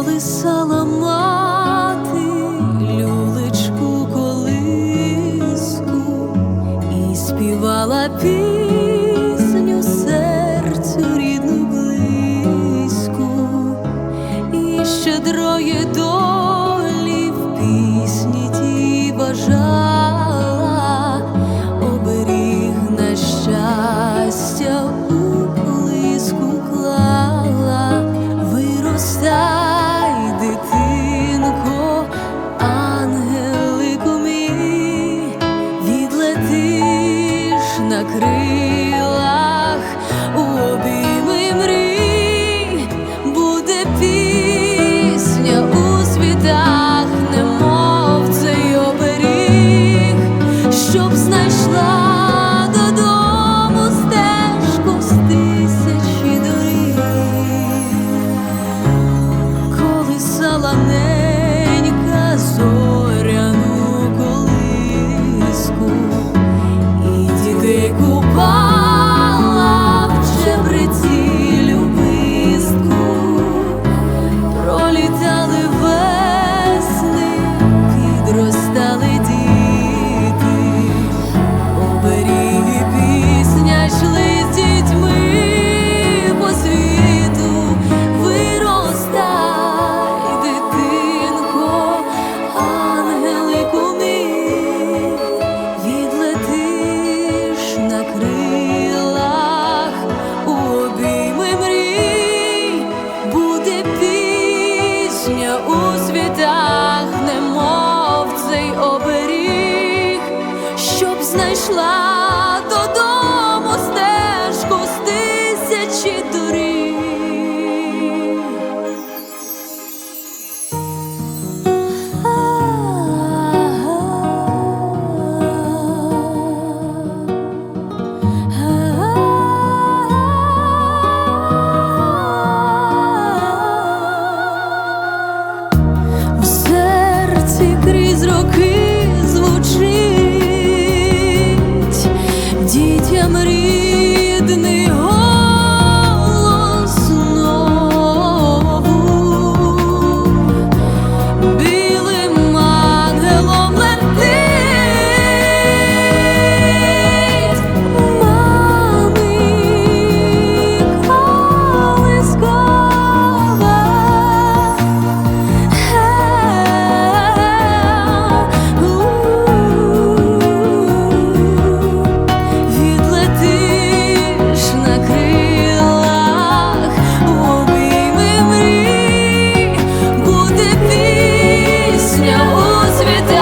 колисала мати люлечку колиску і співала пісню серцю рідну близьку, і щедрої долі в пісні ті бажа. пісня у світі.